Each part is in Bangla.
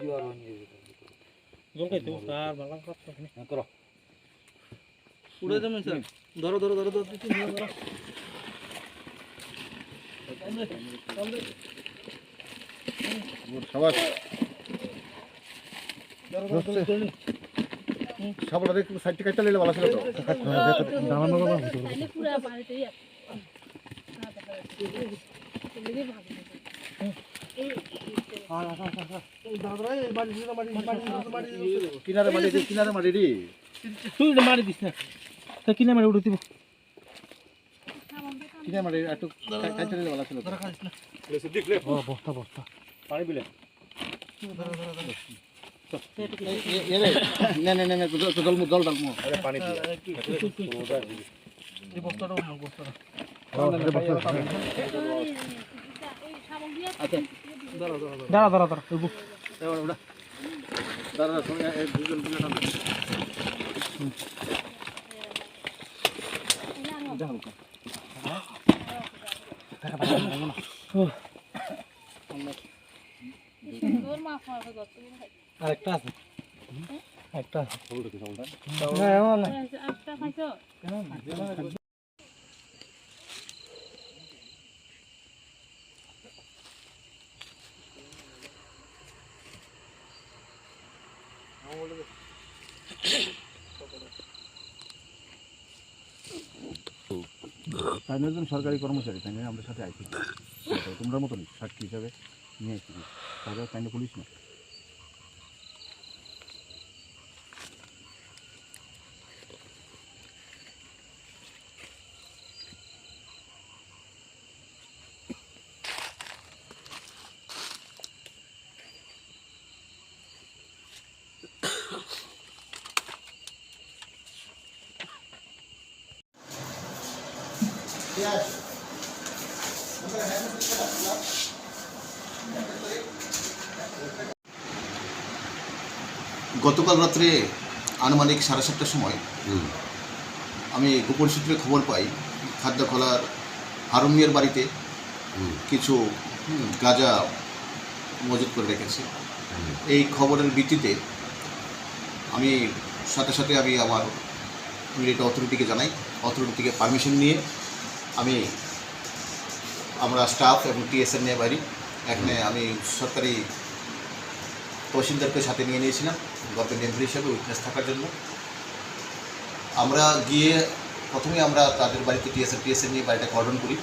হয়ে স্যার মালা কথা হ্যাঁ করো। উড়ে যাবেন স্যার। ধরো ধরো ধরো ধরো তিন ধরো। ধরো সবার ধরো ধরো ধরো ধরো। সবার একটু সাইডটি কাটতে নিলে ভালো ছিল তো। তাহলে পুরো বাড়িতেই কিনারে দি কিনারে মাটি দি। তুই মারি দিস না তা কিনে মারি উড়ে দিব। কিনারে মাটি একটু ছিল বস্তা বস্তা। পানি বিলে পানি বস্তাটা। বস্তাটা সামগ্রী আছে। দাঁড়া দাঁড়া দাঁড়া। আরেকটা আছে। একটা আছে। না একজন সরকারি কর্মচারী, তাই আমাদের সাথে আইসি তোমরা মতন সাক্ষী হিসাবে নিয়ে এসেছি তাহলে তাই পুলিশ না গতকাল রাত্রে আনুমানিক সাড়ে সাতটার সময় আমি গোপন সূত্রে খবর পাই খাদ্যখলার হারুন মিয়ার বাড়িতে কিছু গাঁজা মজুত করে রেখেছে। এই খবরের ভিত্তিতে আমি সাথে সাথে আমি আমার মিলিটারি অথরিটিকে জানাই অথরিটি থেকে পারমিশন নিয়ে আমি আমরা স্টাফ এবং টিএসএন নিয়ে বাড়ি এখানে আমি সরকারি তহসিলদারকে সাথে নিয়ে নিয়েছিলাম। গল্পের মেম্বার হিসেবে উইটনেস থাকার জন্য। আমরা গিয়ে প্রথমে আমরা তাদের বাড়িতে টিএসএ টিএসএ নিয়ে বাড়িটা কর্ডন করি।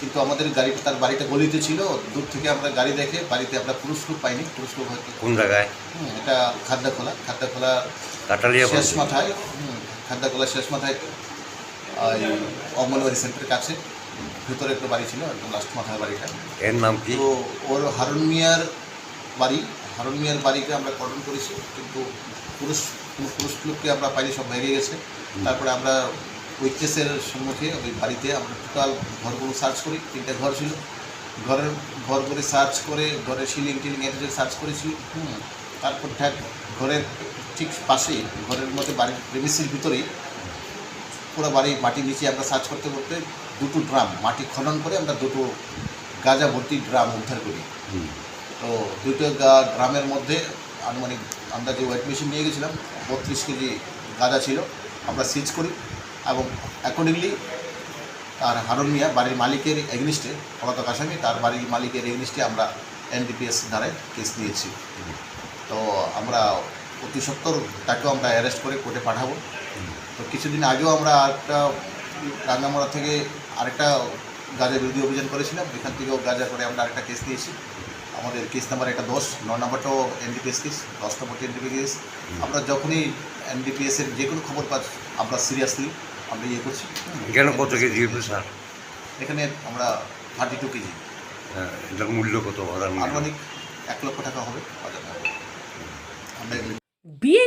কিন্তু আমাদের গাড়িটা তার বাড়িটা গলিতে ছিল। দূর থেকে আমরা গাড়ি দেখে বাড়িতে আমরা পুরুষ লোক পাইনি। পুরুষ লোক হয়তো কোন জায়গায়? হুম, এটা খাদ্যখোলা। খাদ্যখোলা শেষ মাথায়। হুম, খাদ্যখোলা শেষ মাথায়। ওই অঙ্গনবাড়ি সেন্টারের কাছে। ভেতরে একটা বাড়ি ছিল একদম লাস্ট মাথায় বাড়িটা। এর নাম কি? তো ওর হারুন মিয়ার বাড়ি হারুন মিয়ার বাড়িকে আমরা কর্ডন করেছি কিন্তু পুরুষ কোনো পুরুষ লোককে আমরা পাইনি সব ভেঙে গেছে। তারপরে আমরা উইটনেসের সম্মুখে ওই বাড়িতে আমরা টোটাল ঘরগুলো সার্চ করি তিনটে ঘর ছিল। ঘরের ঘর করে সার্চ করে ঘরের সিলিং টিলিং এতে সার্চ করেছি হুম তারপর ঠাক ঘরের ঠিক পাশেই ঘরের মধ্যে বাড়ির প্রেমিসির ভিতরেই পুরো বাড়ির মাটির নিচে আমরা সার্চ করতে করতে দুটো ড্রাম মাটি খনন করে আমরা দুটো গাঁজা ভর্তি ড্রাম উদ্ধার করি। তো দুটো গা- ড্রামের মধ্যে আনুমানিক আমরা যে ওয়েট মেশিন নিয়ে গেছিলাম বত্রিশ কেজি গাঁজা ছিল আমরা সিজ করি এবং অ্যাকর্ডিংলি তার হারুন মিয়া বাড়ির মালিকের এগনিস্টে পলাতক আসামি তার বাড়ির মালিকের এগনিস্টে আমরা এনডিপিএস ধারায় কেস দিয়েছি তো আমরা অতি সত্তর তাকেও আমরা অ্যারেস্ট করে কোর্টে পাঠাবো। তো কিছুদিন আগেও আমরা একটা রাঙ্গামারা থেকে আরেকটা গাঁজা বিরোধী অভিযান করেছিলাম। এখান থেকেও গাঁজা করে আমরা আরেকটা কেস দিয়েছি আমাদের কেস নাম্বার একটা দশ ন নাম্বারটাও এনডিপিএস কেস দশ নম্বরটা এনডিপিএস আমরা যখনই এনডিপিএস এর যে কোনো খবর পাচ্ছি আমরা সিরিয়াসলি আমরা ইয়ে করছি। এখানে কত কেজি স্যার? এখানে আমরা থার্টি টু কেজি এটার মূল্য কত? আনুমানিক এক লক্ষ টাকা হবে বাজার মূল্য। আমরা এগুলো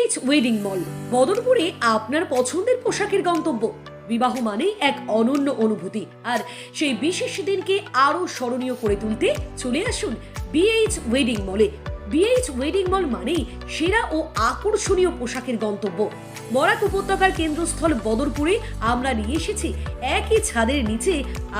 বিএইচ ওয়েডিং মল বদরপুরে আপনার পছন্দের পোশাকের গন্তব্য। বিবাহ মানেই এক অনন্য অনুভূতি। আর সেই বিশেষ দিনকে আরও স্মরণীয় করে তুলতে চলে আসুন বিএইচ ওয়েডিং মলে বিএইচ ওয়েডিং মল মানেই সেরা ও আকর্ষণীয় পোশাকের গন্তব্য। বরাক উপত্যকার কেন্দ্রস্থল বদরপুরে আমরা নিয়ে এসেছি একই ছাদের নিচে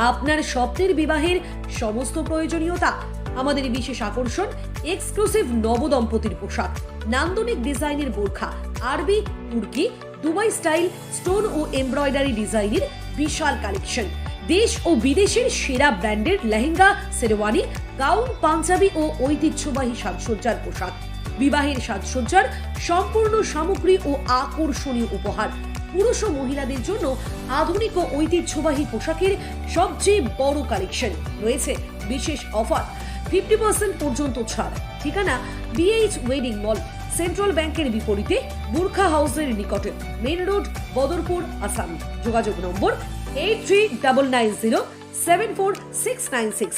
আপনার স্বপ্নের বিবাহের সমস্ত প্রয়োজনীয়তা। আমাদের বিশেষ আকর্ষণ এক্সক্লুসিভ নবদম্পতির পোশাক। নান্দনিক ডিজাইনের বোরখা, আরবি, তুর্কি, দুবাই স্টাইল, স্টোন ও এমব্রয়ডারি ডিজাইনের বিশাল কালেকশন। দেশ ও বিদেশের সেরা ব্র্যান্ডের লেহেঙ্গা, শেরওয়ানি, গাউন, পাঞ্জাবি ও ঐতিহ্যবাহী সাজসজ্জার পোশাক। বিবাহের সাজসজ্জার সম্পূর্ণ সামগ্রী ও আকর্ষণীয় উপহার। পুরুষ ও মহিলাদের জন্য আধুনিক ও ঐতিহ্যবাহী পোশাকের সবচেয়ে বড় কালেকশন। রয়েছে বিশেষ অফার। ফিফটি পার্সেন্ট পর্যন্ত ছাড়। ঠিকানা বিএইচ ওয়েডিং মল সেন্ট্রাল ব্যাংকের বিপরীতে বুর্খা হাউসের নিকটে। Main road Badarpur, Assam. যোগাযোগ number eight three double nine zero seven four six nine six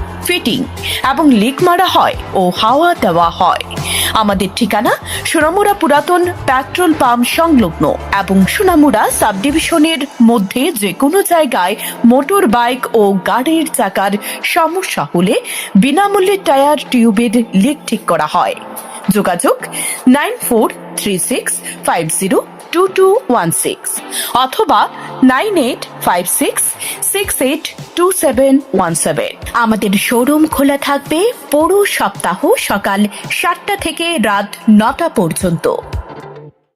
fitting এবং লিক মারা হয় ও হাওয়া দেওয়া হয়। আমাদের ঠিকানা সোনামুড়া পুরাতন পেট্রোল পাম্প সংলগ্ন এবং সোনামুড়া সাব ডিভিশনের মধ্যে যে কোনো জায়গায় মোটর বাইক ও গাড়ির চাকার সমস্যা হলে বিনামূল্যে টায়ার টিউবের লিক ঠিক করা হয়। যোগাযোগ nine four three six five zero two two one six অথবা nine eight five six six eight two seven one seven. আমাদের শোরুম খোলা থাকবে পুরো সপ্তাহ সকাল সাতটা থেকে রাত নটা পর্যন্ত।